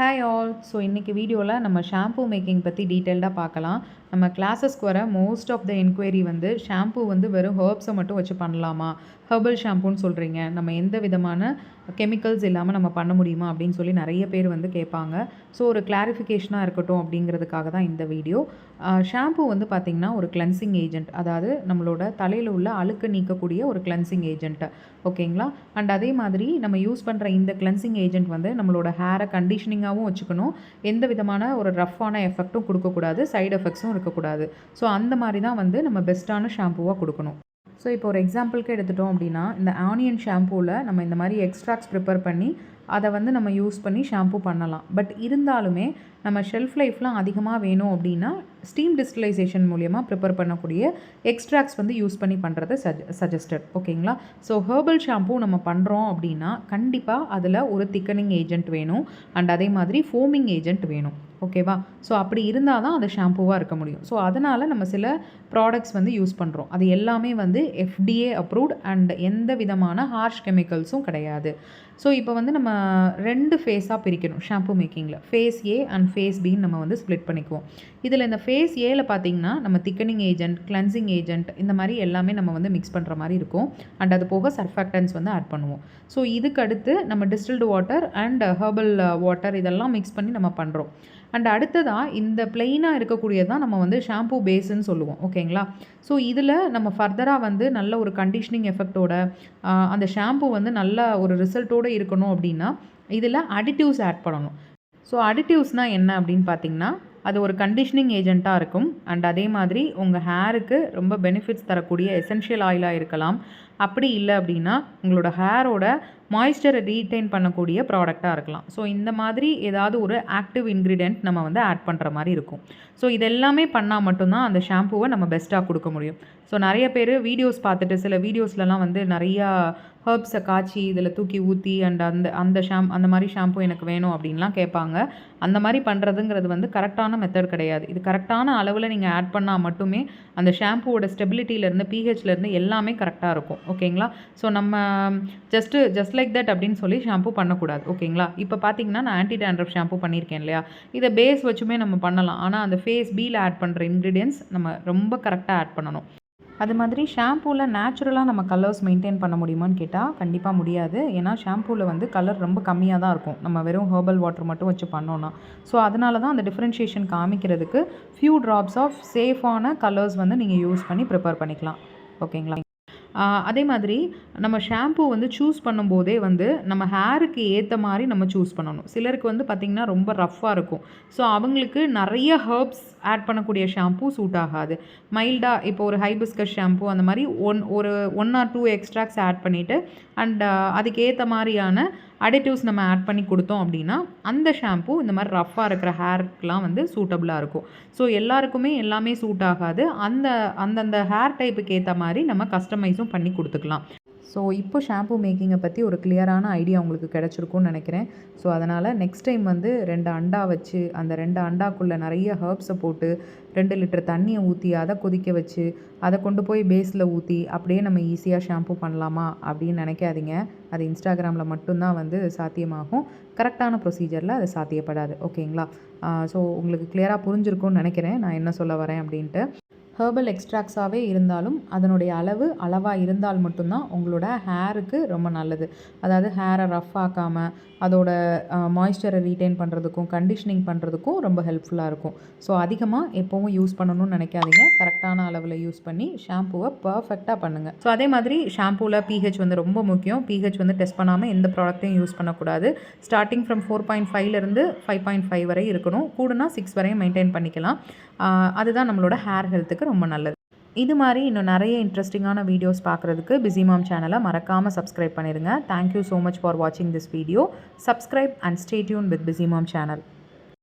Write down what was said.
Hi all so இன்றைக்கி வீடியோவில் நம்ம ஷாம்பூ மேக்கிங் பற்றி டீட்டெயில்டாக பார்க்கலாம். நம்ம கிளாஸஸ்க்கு வர மோஸ்ட் ஆஃப் த என்கொயரி வந்து ஷாம்பூ வந்து வெறும் ஹர்ப்ஸை மட்டும் வச்சு பண்ணலாமா? ஹெர்பல் ஷாம்பூன்னு சொல்கிறீங்க நம்ம எந்த விதமான கெமிக்கல்ஸ் இல்லாமல் நம்ம பண்ண முடியுமா? அப்படின்னு சொல்லி நிறைய பேர் வந்து கேட்பாங்க. ஸோ ஒரு கிளாரிஃபிகேஷனாக இருக்கட்டும் அப்படிங்கிறதுக்காக தான் இந்த வீடியோ ஷாம்பூ வந்து பார்த்திங்கன்னா ஒரு கிளென்சிங் ஏஜென்ட் அதாவது நம்மளோட தலையில் உள்ள அழுக்கு நீக்கக்கூடிய ஒரு கிளென்சிங் ஏஜென்ட்டு ஓகேங்களா? அண்ட் அதே மாதிரி நம்ம யூஸ் பண்ணுற இந்த கிளென்சிங் ஏஜென்ட் வந்து நம்மளோட ஹேரை கண்டிஷனிங்காகவும் வச்சுக்கணும். எந்த விதமான ஒரு ரஃப்பான எஃபெக்ட்டும் கொடுக்கக்கூடாது. சைடு எஃபெக்ட்ஸும் இருக்கக்கூடாது. ஸோ அந்த மாதிரி தான் வந்து நம்ம பெஸ்ட்டான ஷாம்புவாக கொடுக்கணும். ஸோ இப்போ ஒரு எக்ஸாம்பிளுக்கு எடுத்துட்டோம் அப்படின்னா இந்த ஆனியன் ஷாம்பூவில் நம்ம இந்த மாதிரி எக்ஸ்ட்ராக்ட்ஸ் ப்ரிப்பேர் பண்ணி அதை வந்து நம்ம யூஸ் பண்ணி ஷாம்பூ பண்ணலாம். பட் இருந்தாலுமே நம்ம ஷெல்ஃப் லைஃப்லாம் அதிகமாக வேணும் அப்படின்னா ஸ்டீம் டிஸ்டிலைசேஷன் மூலியமாக ப்ரிப்பேர் பண்ணக்கூடிய எக்ஸ்ட்ராக்ட்ஸ் வந்து யூஸ் பண்ணி பண்ணுறது சஜ சஜஸ்டட் ஓகேங்களா ஸோ ஹேர்பல் ஷாம்பூ நம்ம பண்ணுறோம் அப்படின்னா கண்டிப்பாக அதில் ஒரு திக்கனிங் ஏஜென்ட் வேணும். அண்ட் அதே மாதிரி ஃபோமிங் ஏஜென்ட் வேணும். ஓகேவா ஸோ அப்படி இருந்தால் தான் அது ஷாம்பூவாக இருக்க முடியும். ஸோ அதனால் நம்ம சில ப்ராடக்ட்ஸ் வந்து யூஸ் பண்ணுறோம் அது எல்லாமே வந்து எஃப்டிஏ அப்ரூவ்ட் அண்ட் எந்த விதமான ஹார்ஷ் கெமிக்கல்ஸும் கிடையாது. ஸோ இப்போ வந்து நம்ம ரெண்டு ஃபேஸாக பிரிக்கணும் ஷாம்பூ மேக்கிங்கில் ஃபேஸ் ஏ அண்ட் ஃபேஸ் பின்னு நம்ம வந்து ஸ்ப்ளிட் பண்ணிக்குவோம். இதில் இந்த ஃபேஸ் ஏல பார்த்தீங்கன்னா நம்ம திக்கனிங் ஏஜென்ட் கிளன்சிங் ஏஜென்ட் இந்த மாதிரி எல்லாமே நம்ம வந்து மிக்ஸ் பண்ணுற மாதிரி இருக்கும். அண்ட் அது போக சர்ஃபேக்டன்ஸ் வந்து ஆட் பண்ணுவோம். ஸோ இதுக்கு அடுத்து நம்ம distilled water and herbal water இதெல்லாம் மிக்ஸ் பண்ணி நம்ம பண்ணுறோம் அண்ட் அடுத்ததாக இந்த பிளெயினாக இருக்கக்கூடியது தான் நம்ம வந்து ஷாம்பூ பேஸுன்னு சொல்லுவோம். ஓகேங்களா ஸோ இதில் நம்ம ஃபர்தராக வந்து நல்ல ஒரு கண்டிஷனிங் எஃபெக்டோட அந்த ஷாம்பூ வந்து நல்ல ஒரு ரிசல்ட்டோடு இருக்கணும் அப்படின்னா இதில் அடிட்டிவ்ஸ் ஆட் பண்ணணும். ஸோ அடிட்டிவ்ஸ்னால் என்ன அப்படின்னு பார்த்தீங்கன்னா அது ஒரு கண்டிஷனிங் ஏஜெண்ட்டாக இருக்கும். அண்ட் அதே மாதிரி உங்கள் ஹேருக்கு ரொம்ப பெனிஃபிட்ஸ் தரக்கூடிய எசென்ஷியல் ஆயிலாக இருக்கலாம். அப்படி இல்லை அப்படின்னா உங்களோட ஹேரோட மாய்ஸ்சரை ரீட்டைன் பண்ணக்கூடிய ப்ராடக்டாக இருக்கலாம். ஸோ இந்த மாதிரி ஏதாவது ஒரு ஆக்டிவ் இன்க்ரீடியன்ட் நம்ம வந்து ஆட் பண்ணுற மாதிரி இருக்கும். ஸோ இதெல்லாமே பண்ணால் மட்டும்தான் அந்த ஷாம்புவை நம்ம பெஸ்ட்டாக கொடுக்க முடியும். ஸோ நிறைய பேர் வீடியோஸ் பார்த்துட்டு சில வீடியோஸ்லலாம் வந்து நிறையா ஹர்ப்ஸை காய்ச்சி இதில் தூக்கி ஊற்றி அண்ட் அந்த அந்த ஷாம் அந்த மாதிரி ஷாம்பு எனக்கு வேணும் அப்படின்லாம் கேட்பாங்க. அந்த மாதிரி பண்ணுறதுங்கிறது வந்து கரெக்டான மெத்தட் கிடையாது. இது கரெக்டான அளவில் நீங்கள் ஆட் பண்ணால் மட்டுமே அந்த ஷாம்புவோட ஸ்டெபிலிட்டியிலேருந்து பிஹெச்லேருந்து எல்லாமே கரெக்டாக இருக்கும். ஓகேங்களா? ஸோ நம்ம ஜஸ்ட்டு ஜஸ்ட் லைக் தட் அப்படின்னு சொல்லி ஷாம்பு பண்ணக்கூடாது. ஓகேங்களா? இப்போ பார்த்தீங்கன்னா நான் ஆன்டி டேண்ட்ரப் ஷாம்பு பண்ணியிருக்கேன் இல்லையா? இதை பேஸ் வச்சுமே நம்ம பண்ணலாம். ஆனால் அந்த ஃபேஸ் பியில் ஆட் பண்ணுற இன்க்ரீடியன்ஸ் நம்ம ரொம்ப கரெக்டாக ஆட் பண்ணணும். அது மாதிரி ஷாம்பூவில் நேச்சுரலாக நம்ம கலர்ஸ் மெயின்டைன் பண்ண முடியுமான்னு கேட்டால் கண்டிப்பாக முடியாது. ஏன்னா ஷாம்பூவில் வந்து கலர் ரொம்ப கம்மியாக தான் இருக்கும். நம்ம வெறும் ஹேர்பல் வாட்டர் மட்டும் வச்சு பண்ணோன்னா ஸோ அதனால தான் அந்த டிஃப்ரென்ஷியேஷன் காமிக்கிறதுக்கு ஃபியூ ட்ராப்ஸ் ஆஃப் சேஃபான கலர்ஸ் வந்து நீங்கள் யூஸ் பண்ணி ப்ரிப்பேர் பண்ணிக்கலாம். ஓகேங்களா? அதே மாதிரி நம்ம ஷாம்பூ வந்து சூஸ் பண்ணும்போதே வந்து நம்ம ஹேருக்கு ஏற்ற மாதிரி நம்ம சூஸ் பண்ணணும். சிலருக்கு வந்து பார்த்திங்கன்னா ரொம்ப ரஃப்பாக இருக்கும். ஸோ அவங்களுக்கு நிறைய ஹர்ப்ஸ் ஆட் பண்ணக்கூடிய ஷாம்பூ சூட் ஆகாது. மைல்டாக இப்போ ஒரு ஹைபிஸ்கஸ் ஷாம்பூ அந்த மாதிரி ஒன் ஒரு one or two extracts add பண்ணிவிட்டு அண்ட் அதுக்கு ஏற்ற மாதிரியான அடிட்டிவ்ஸ் நம்ம ஆட் பண்ணி கொடுத்தோம் அப்படின்னா அந்த ஷாம்பு இந்த மாதிரி ரஃப்பாக இருக்கிற ஹேர்க்கெலாம் வந்து சூட்டபுளாக இருக்கும். ஸோ எல்லாருக்குமே எல்லாமே சூட் ஆகாது. அந்த அந்தந்த ஹேர் டைப்புக்கு ஏற்ற மாதிரி நம்ம கஸ்டமைஸும் பண்ணி கொடுத்துக்கலாம். ஸோ இப்போ ஷாம்பூ மேக்கிங்கை பற்றி ஒரு கிளியரான ஐடியா உங்களுக்கு கிடச்சிருக்கும்னு நினைக்கிறேன். ஸோ அதனால் நெக்ஸ்ட் டைம் வந்து ரெண்டு அண்டா வச்சு அந்த ரெண்டு அண்டாக்குள்ளே நிறைய ஹர்ப்ஸை போட்டு ரெண்டு லிட்டர் தண்ணியை ஊற்றி அதை கொதிக்க வச்சு அதை கொண்டு போய் பேஸில் ஊற்றி அப்படியே நம்ம ஈஸியாக ஷாம்பு பண்ணலாமா அப்படின்னு நினைக்காதீங்க. அது இன்ஸ்டாகிராமில் மட்டும்தான் வந்து சாத்தியமாகும். கரெக்டான ப்ரொசீஜரில் அது சாத்தியப்படாது. ஓகேங்களா ஸோ உங்களுக்கு கிளியராக புரிஞ்சிருக்கும்னு நினைக்கிறேன். நான் என்ன சொல்ல வரேன் அப்படின்ட்டு. ஹேர்பல் எக்ஸ்ட்ராக்ட்ஸாகவே இருந்தாலும் அதனுடைய அளவு அளவாக இருந்தால் மட்டும்தான் உங்களோட ஹேருக்கு ரொம்ப நல்லது. அதாவது ஹேரை ரஃப் ஆக்காமல் அதோட மாய்ஸ்சரை ரீட்டைன் பண்ணுறதுக்கும் கண்டிஷனிங் பண்ணுறதுக்கும் ரொம்ப ஹெல்ப்ஃபுல்லாக இருக்கும். ஸோ அதிகமாக எப்போவும் யூஸ் பண்ணணும்னு நினைக்காதீங்க. கரெக்டான அளவில் யூஸ் பண்ணி ஷாம்புவை பர்ஃபெக்டாக பண்ணுங்கள் ஸோ அதே மாதிரி ஷாம்பூவில் பிஹெச் வந்து ரொம்ப முக்கியம். பிஹெச் வந்து டெஸ்ட் பண்ணாமல் எந்த ப்ராடக்ட்டையும் யூஸ் பண்ணக்கூடாது. ஸ்டார்டிங் ஃப்ரம் ஃபோர் பாயிண்ட் ஃபைவ்லேருந்து ஃபைவ் பாயிண்ட் ஃபைவ் வரை இருக்கணும். கூடனா சிக்ஸ் வரையும் மெயின்டைன் பண்ணிக்கலாம். அதுதான் நம்மளோட ஹேர் ஹெல்த்துக்கு ரொம்ப நல்லது. இது மாதிரி இன்னும் நிறைய இன்ட்ரெஸ்டிங்கான வீடியோஸ் பார்க்குறதுக்கு பிஸிமாம் சேனலை மறக்காமல் சப்ஸ்கிரைப் பண்ணிடுங்க thank you so much for வாட்சிங் this video subscribe and stay tune with busy mom channel